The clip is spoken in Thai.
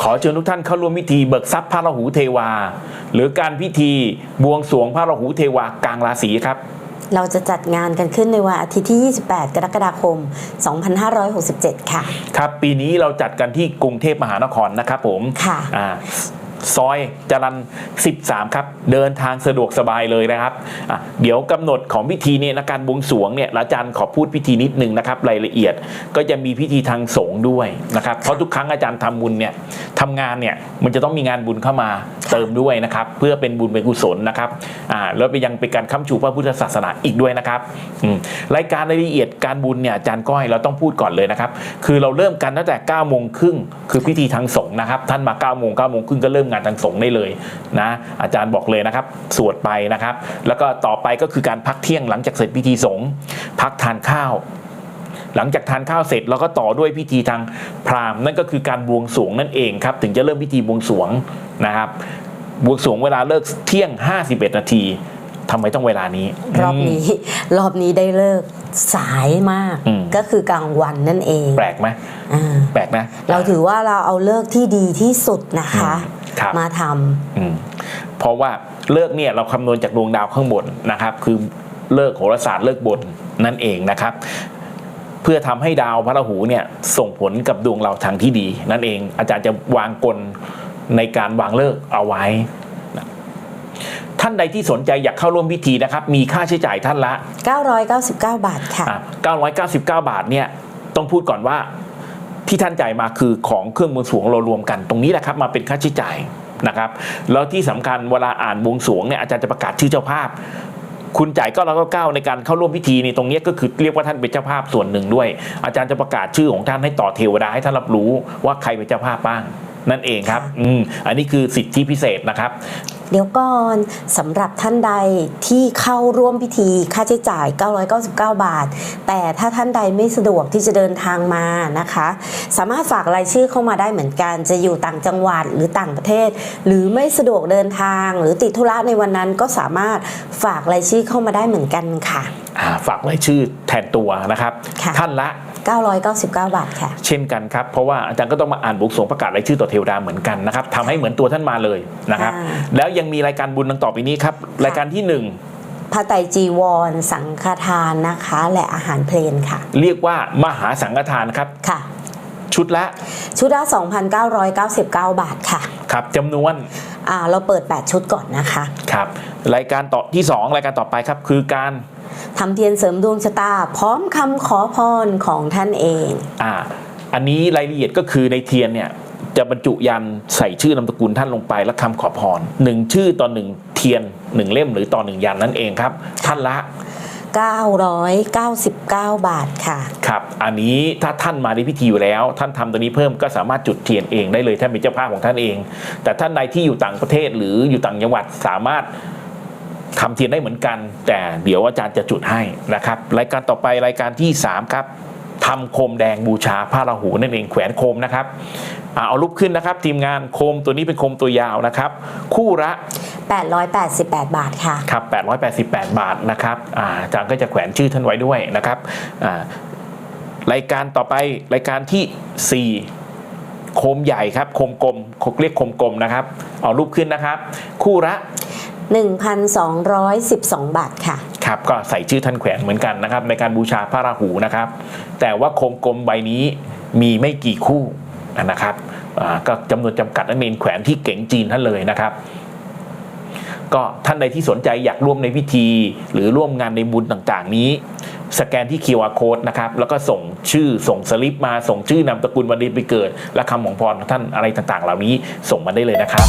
ขอเชิญทุกท่านเข้าร่วมพิธีเบิกทรัพย์พระราหูเทวา หรือการพิธีบวงสรวงพระราหูเทวากลางราศีครับเราจะจัดงานกันขึ้นในวันอาทิตย์ที่ 28 กรกฎาคม 2567 ค่ะ ครับ ปีนี้เราจัดกันที่กรุงเทพมหานครนะครับผม ค่ะอ่า ซอยจรัน 13 ครับ เดินทางสะดวกสบายเลยนะครับ เดี๋ยวกำหนดของพิธีเนี่ยนะการบวงสรวงเนี่ยอาจารย์ขอพูดพิธีนิดนึงนะครับ รายละเอียดก็จะมีพิธีทางสงฆ์ด้วยนะครับ เพราะทุกครั้งอาจารย์ทำบุญเนี่ยทำงานเนี่ยมันจะต้องมีงานบุญเข้ามาเติมด้วยนะครับ เพื่อเป็นบุญเป็นกุศลนะครับอ่าแล้วไปยังเป็นการค้ำชูพระพุทธศาสนาอีกด้วยนะครับรายการรายละเอียดการบุญเนี่ยอาจารย์ก้อยเราต้องพูดก่อนเลยนะครับ คือเราเริ่มกันตั้งแต่9ก้าโมงครึ่งคือพิธีทางสงฆ์นะครับ ท่านมา9ก้าโมงเก้าโมงครึ่งก็เริ่มงานทางสงฆ์ได้เลยนะอาจารย์บอกเลยนะครับ สวดไปนะครับ แล้วก็ต่อไปก็คือการพักเที่ยงหลังจากเสร็จพิธีสงฆ์พักทานข้าวหลังจากทานข้าวเสร็จเราก็ต่อด้วยพิธีทางพราหมณ์นั่นก็คือการบวงสรวงนั่นเองครับ ถึงจะเริ่มพิธีบวงสรวงนะครับ บวงสรวงเวลาเลิกเที่ยง 51 นาทีทำไมต้องเวลานี้ รอบนี้รอบนี้ได้เลิกสายมากอืมก็คือกลางวันนั่นเอง แปลกไหมอ่าแปลกนะ เราถือว่าเราเอาเลิกที่ดีที่สุดนะคะ ครับ มาทอืมเพราะว่าเลิกเนี่ยเราคำนวณจากดวงดาวข้างบนนะครับ คือเลิกโหราศาสตร์เลิกบนนั่นเองนะครับ เพื่อทำให้ดาวพระราหูเนี่ยส่งผลกับดวงเราทางที่ดี นั่นเอง อาจารย์จะวางกลในการวางเลิกเอาไว้นะท่านใดที่สนใจอยากเข้าร่วมพิธีนะครับ มีค่าใช้จ่ายท่านละำ999 บาทค่ะอะ 999 บาทเนี่ย ต้องพูดก่อนว่า ที่ท่านจ่ายมาคือของเครื่องบวงสวงเรารวมกันตรงนี้แหละครับมาเป็นค่าใช้จ่ายนะครับ แล้วที่สำคัญเวลาอ่านวงสวงเนี่ยอาจารย์จะประกาศชื่อเจ้าภาพ คุณจ่าย999ในการเข้าร่วมพิธีในตรงนี้ก็คือเรียกว่าท่านเป็นเจ้าภาพส่วนหนึ่งด้วย อาจารย์จะประกาศชื่อของท่านให้ต่อเทวดาให้ท่านรับรู้ว่าใครเป็นเจ้าภาพบ้างนั่นเองครับ อืม อันนี้คือสิทธิพิเศษนะครับ เดี๋ยวก่อนสำหรับท่านใดที่เข้าร่วมพิธีค่าใช้จ่าย 999 บาท แต่ถ้าท่านใดไม่สะดวกที่จะเดินทางมานะคะ สามารถฝากรายชื่อเข้ามาได้เหมือนกัน จะอยู่ต่างจังหวัดหรือต่างประเทศ หรือไม่สะดวกเดินทาง หรือติดธุระในวันนั้นก็สามารถฝากรายชื่อเข้ามาได้เหมือนกันค่ะอ่าฝากรายชื่อแทนตัวนะครับค่ะท่านละ 999 บาทค่ะ เช่นกันครับ เพราะว่าอาจารย์ก็ต้องมาอ่านบุกสงประกาศรายชื่อต่อเทวดาเหมือนกันนะครับทำให้เหมือนตัวท่านมาเลยนะครับอ่าแล้วยังมีรายการบุญดังต่อไปนี้ครับ รายการที่หนึ่งพระไตรจีวร สังฆทานนะคะ และอาหารเพลนค่ะ เรียกว่ามหาสังฆทานครับค่ะ ชุดละ ชุดละ 2,999 บาทค่ะ ครับจำนวนอ่าเราเปิด 8 ชุดก่อนนะคะ ครับ รายการต่อที่สองรายการต่อไปครับ คือการ ทำเทียนเสริมดวงชะตา พร้อมคำขอพรของท่านเองอ่าอันนี้รายละเอียดก็คือในเทียนเนี่ยจะบรรจุยันใส่ชื่อนามสกุลท่านลงไปและคำขอพรหนึ่งชื่อต่อหนึ่งเทียนหนึ่งเล่มหรือต่อหนึ่งยันนั่นเองครับ ท่านละ 999 บาทค่ะ ครับ อันนี้ถ้าท่านมาในพิธีอยู่แล้ว ท่านทำตัวนี้เพิ่มก็สามารถจุดเทียนเองได้เลยท่านเป็นเจ้าภาพของท่านเอง แต่ท่านใดที่อยู่ต่างประเทศหรืออยู่ต่างจังหวัดสามารถ ทำเทียนได้เหมือนกัน แต่เดี๋ยวอาจารย์จะจุดให้นะครับ รายการต่อไปรายการที่ 3 ครับทำโคมแดงบูชาพระราหูนั่นเองแขวนโคมนะครับอ่าเอารูปขึ้นนะครับ ทีมงานโคมตัวนี้เป็นโคมตัวยาวนะครับ คู่ละ888 บาทค่ะครับ888 บาทนะครับอ่าอาจารย์ก็จะแขวนชื่อท่านไว้ด้วยนะครับอ่ารายการต่อไปรายการที่ 4 โคมใหญ่ครับ โคมกลมเขาเรียกโคมกลมนะครับ เอารูปขึ้นนะครับ คู่ละ 1,212 บาทค่ะ ครับก็ใส่ชื่อท่านแขวนเหมือนกันนะครับ ในการบูชาพระราหูนะครับ แต่ว่าโคมกลมใบนี้มีไม่กี่คู่นะครับก็จำนวนจำกัดนั่นเองแขวนที่เก๋งจีนท่านเลยนะครับ ก็ท่านใดที่สนใจอยากร่วมในพิธี หรือร่วมงานในบุญต่างๆ นี้ สแกนที่ QR code นะครับ แล้วก็ส่งชื่อส่งสลิปมาส่งชื่อนามสกุลวันเดือนปีเกิด และคำของพรของท่านอะไรต่างๆ เหล่านี้ส่งมาได้เลยนะครับ